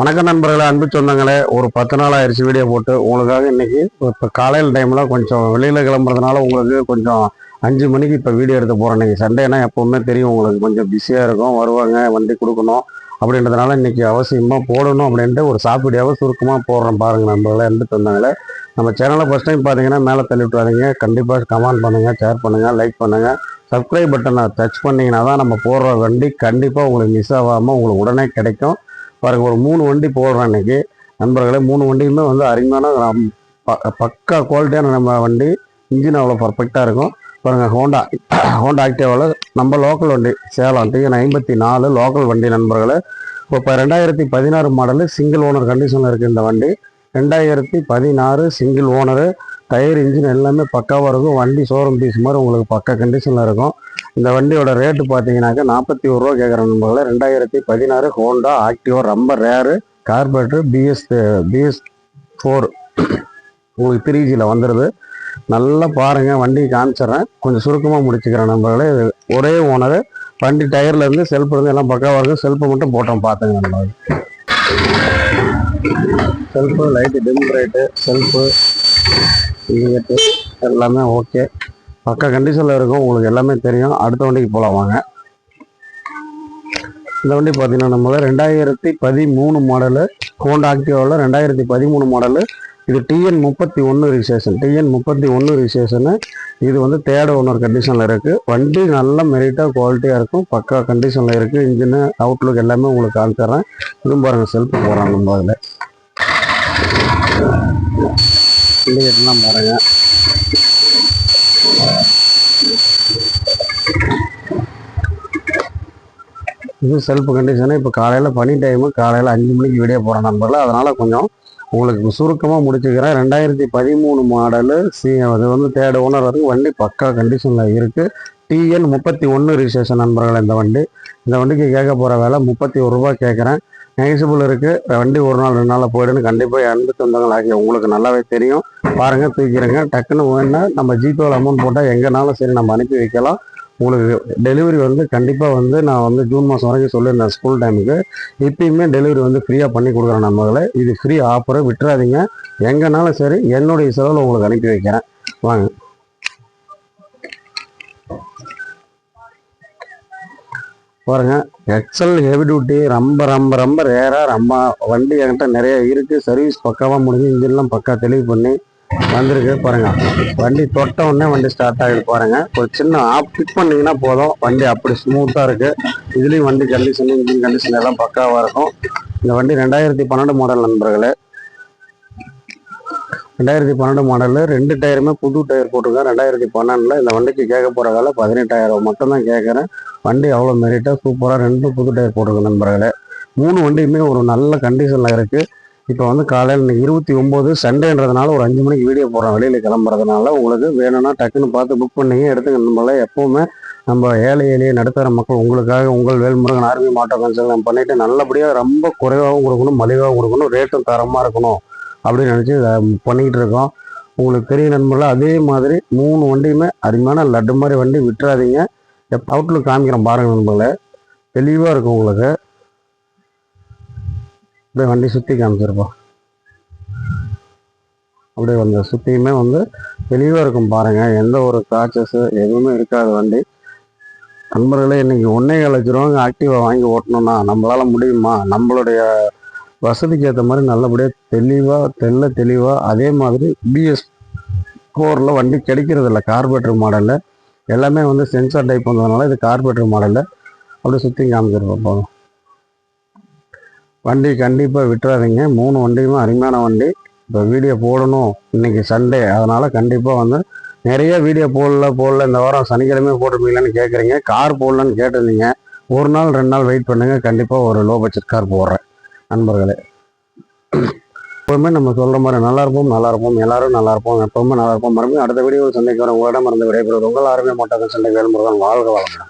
வணக்கம் நண்பர்களே அன்பு சொந்தங்களே. ஒரு பத்து நாள் ஆயிடுச்சு வீடியோ போட்டு. உங்களுக்காக இன்னைக்கு இப்போ காலையில் டைமில் கொஞ்சம் வெளியில் கிளம்புறதுனால உங்களுக்கு கொஞ்சம் அஞ்சு மணிக்கு இப்போ வீடியோ எடுத்து போகிறேன் இன்றைக்கி சண்டேனா எப்போவுமே தெரியும் உங்களுக்கு கொஞ்சம் பிஸியாக இருக்கும். வருவாங்க வண்டி கொடுக்கணும் அப்படின்றதுனால இன்றைக்கி அவசியமாக போடணும் அப்படின்ட்டு ஒரு சாப்பிடியாவை சுருக்கமாக போடுறேன் பாருங்கள் நண்பர்களே அன்பு சொந்தங்களே. நம்ம சேனலை ஃபஸ்ட் டைம் பார்த்தீங்கன்னா மேலே தள்ளி விட்டுறாதீங்க. கண்டிப்பாக கமெண்ட் பண்ணுங்கள் ஷேர் பண்ணுங்கள் லைக் பண்ணுங்கள் சப்ஸ்கிரைப் பட்டனை டச் பண்ணிங்கன்னா தான் நம்ம போடுற வண்டி கண்டிப்பாக உங்களுக்கு மிஸ் ஆகாமல் உங்களுக்கு உடனே கிடைக்கும். பாருங்க ஒரு மூணு வண்டி போடுறோம் இன்றைக்கி நண்பர்களே மூணு வண்டியுமே வந்து அருமையான ப- பக்கா குவாலிட்டியான நம்ம வண்டி. இன்ஜின் அவ்வளோ பர்ஃபெக்டாக இருக்கும். பாருங்கள் ஹோண்டா ஹோண்டா ஆக்டிவாவில் நம்ம லோக்கல் வண்டி சேலம் டிஎன் ஐம்பத்தி நாலு லோக்கல் வண்டி நண்பர்களே. இப்போ ரெண்டாயிரத்தி பதினாறு மாடலு சிங்கிள் ஓனர் கண்டிஷனில் இருக்குது இந்த வண்டி. ரெண்டாயிரத்தி பதினாறு சிங்கிள் ஓனரு டயர் இன்ஜின் எல்லாமே பக்காவாக இருக்கும். வண்டி ஷோரூம் பீஸ் மாதிரி உங்களுக்கு பக்கா கண்டிஷனில் இருக்கும். இந்த வண்டியோட ரேட்டு பார்த்தீங்கன்னாக்கா நாற்பத்தி ஒரு ரூபா கேட்குற நண்பர்களே. ரெண்டாயிரத்தி பதினாறு ஹோண்டா ஆக்டிவா ரொம்ப rare carburettor BS BS four உங்களுக்கு த்ரீ ஜியில் வந்துடுது நல்லா பாருங்கள் வண்டி காமிச்சிடுறேன். கொஞ்சம் சுருக்கமாக முடிச்சுக்கிறேன் நண்பர்களே. இது ஒரே ஓனரு வண்டி டயர்லேருந்து செல்ஃப்லேருந்து எல்லாம் பக்காவாக இருக்கும். செல்ஃபை மட்டும் போட்டோம் பார்த்துங்க நம்ம self light dim right self indicate எல்லாமே ஓகே பக்கா கண்டிஷனில் இருக்கும். உங்களுக்கு எல்லாமே தெரியும். அடுத்த வண்டிக்கு போகலாம் வாங்க. இந்த வண்டி பார்த்தீங்கன்னா நம்ம ரெண்டாயிரத்தி பதிமூணு மாடலு ஹோண்டா ஆக்டிவாவில் ரெண்டாயிரத்தி பதிமூணு மாடலு இது டிஎன் முப்பத்தி ஒன்று ரிஜிஸ்ட்ரேஷன் டிஎன் முப்பத்தி ஒன்று ரிஜிஸ்ட்ரேஷனு இது வந்து தேர்ட் ஓனர் கண்டிஷனில் இருக்குது வண்டி நல்ல மெரிட்டாக குவாலிட்டியாக இருக்கும். பக்கா கண்டிஷனில் இருக்குது இன்ஜினு அவுட்லுக் எல்லாமே உங்களுக்கு காமிச்சிட்றேன். இதுவும் பாருங்கள் செல்ஃபு போகிறாங்க நம்ம அதில். பிள்ளைகள்லாம் பாருங்க இது செல்ஃப் கண்டிஷனு இப்போ காலையில் பனி டைமு காலையில் அஞ்சு மணிக்கு வீடியோ போகிற நண்பர்கள். அதனால் கொஞ்சம் உங்களுக்கு சுருக்கமாக முடிச்சுக்கிறேன். ரெண்டாயிரத்தி பதிமூணு மாடலு சி அது வந்து தேர்ட் ஓனர் வரைக்கும் வண்டி பக்கா கண்டிஷனில் இருக்குது டிஎன் முப்பத்தி ஒன்று ரிஜிஸ்ட்ரேஷன் நண்பர்கள் இந்த வண்டி. இந்த வண்டிக்கு கேட்க போகிற வேலை முப்பத்தி ஒரு ரூபா கேட்குறேன். நெகிசிபிள் இருக்குது வண்டி ஒரு நாள் ரெண்டு நாளில் போயிடுன்னு கண்டிப்பாக அன்பு சொந்தங்கள் ஆகிய உங்களுக்கு நல்லாவே தெரியும். பாருங்கள் தூக்கிறேங்க டக்குன்னு வேணா நம்ம ஜிபேவில் அமௌண்ட் போட்டால் எங்கேனாலும் சரி நம்ம அனுப்பி வைக்கலாம். உங்களுக்கு டெலிவரி வந்து கண்டிப்பாக வந்து நான் வந்து ஜூன் மாதம் வரைக்கும் சொல்லியிருந்தேன் ஸ்கூல் டைமுக்கு இப்பயுமே டெலிவரி வந்து ஃப்ரீயாக பண்ணி கொடுக்குறேன் நம்மளை இது ஃப்ரீ ஆஃபரை விட்டுறாதீங்க. எங்கேனாலும் சரி என்னுடைய செலவில் உங்களுக்கு அனுப்பி வைக்கிறேன். வாங்க. பாருங்க எக்ஸல் ஹெவி டியூட்டி ரொம்ப ரொம்ப ரொம்ப ரேராக ரொம்ப வண்டி என்கிட்ட நிறைய இருக்குது சர்வீஸ் பக்காவாக முடிஞ்சு இன்ஜின்லாம் பக்கா தெளிவு பண்ணி வந்திருக்கு பாருங்கள் வண்டி தொட்ட உடனே வண்டி ஸ்டார்ட் ஆகிடு பாருங்கள் ஒரு சின்ன ஆப் பிக் பண்ணிங்கன்னா போதும். வண்டி அப்படி ஸ்மூத்தாக இருக்குது இதுலேயும் வண்டி கண்டிஷன் இன்ஜின் கண்டிஷன் எல்லாம் பக்காவாக இருக்கும். இந்த வண்டி ரெண்டாயிரத்தி பன்னெண்டு மாடல் நண்பர்களே. ரெண்டாயிரத்தி பன்னெண்டு மாடலில் ரெண்டு டயருமே புது டயர் போட்டிருக்கேன் ரெண்டாயிரத்தி பன்னெண்டில் இந்த வண்டிக்கு கேட்க போகிற வேலை பதினெட்டாயிரம் மட்டும்தான் கேட்குறேன். வண்டி அவ்வளோ மெரிட்டாக சூப்பராக ரெண்டும் புது டயர் போட்டிருக்கேன் நண்பர்களே. மூணு வண்டியுமே ஒரு நல்ல கண்டிஷனில் இருக்குது இப்போ வந்து காலையில் இன்னைக்கு இருபத்தி ஒம்பது சண்டேன்றதுனால ஒரு அஞ்சு மணிக்கு வீடியோ போடுறோம் வெளியில் கிளம்புறதுனால உங்களுக்கு வேணும்னா டக்குன்னு பார்த்து புக் பண்ணிங்க. எடுத்துங்க நம்மள எப்போவுமே நம்ம ஏழை எளிய நடுத்தர மக்கள் உங்களுக்காக உங்கள் வேல்முருகன் ஆர்மி மாட்டோ கன்சல்ட் பண்ணிட்டு நல்லபடியாக ரொம்ப குறைவாகவும் கொடுக்கணும் மலிவாகவும் கொடுக்கணும் ரேட்டும் தரமாக இருக்கணும். அப்படின்னு நினச்சி பண்ணிக்கிட்டு இருக்கோம். உங்களுக்கு பெரிய நண்பர்கள் அதே மாதிரி மூணு வண்டியுமே அருமையான லட்டு மாதிரி வண்டி விட்டுறாதீங்க. எப் அவுட்லுக் காமிக்கிறேன் பாருங்க நண்பர்களே. தெளிவாக இருக்கும் உங்களுக்கு. அப்படியே வண்டி சுற்றி காமிச்சிருப்போம். அப்படியே வந்து சுற்றியுமே வந்து தெளிவாக இருக்கும் பாருங்கள் எந்த ஒரு காச்சஸ் எதுவுமே இருக்காது வண்டி. நண்பர்களே இன்றைக்கி ஒன்னே லட்ச ரூபாங்க ஆக்டிவாக வாங்கி ஓட்டணும்னா நம்மளால் முடியுமா? நம்மளுடைய வசதிக்கு ஏற்ற மாதிரி நல்லபடியாக தெளிவாக தெல்ல தெளிவாக அதே மாதிரி பிஎஸ் ஃபோரில் வண்டி கிடைக்கிறது இல்லை கார்பரேட்டர் மாடலில் எல்லாமே வந்து சென்சார் டைப் வந்ததுனால இது கார்பரேட்டர் மாடலில் அப்படியே சுற்றி காமிச்சிருப்போம் போதும் வண்டி கண்டிப்பாக விட்டுறாதீங்க. மூணு வண்டியுமே அருமையான வண்டி. இப்போ வீடியோ போடணும். இன்னைக்கு சண்டே அதனால் கண்டிப்பாக வந்து நிறைய வீடியோ போடல போடல. இந்த வாரம் சனிக்கிழமை போட்டிருப்பீங்களான்னு கேட்குறீங்க கார் போடலன்னு கேட்டிருந்தீங்க. ஒரு நாள் ரெண்டு நாள் வெயிட் பண்ணுங்கள் கண்டிப்பாக ஒரு லோ பட்ஜெட் கார் போடுறேன். நண்பர்களே. எப்பவுமே நம்ம சொல்கிற மாதிரி நல்லா இருப்போம் நல்லா இருப்போம் எல்லாரும் நல்லா இருப்போம் எப்பவுமே நல்லா இருப்போம். மறுபடியும் அடுத்த வீடியோ சந்தைக்கு வர உங்களிடம் இருந்து விடைபெறுவது உங்கள் ஆர்மி மாட்டாங்க சண்டை வேல்முருகன். வாழ்க வளமுடன்.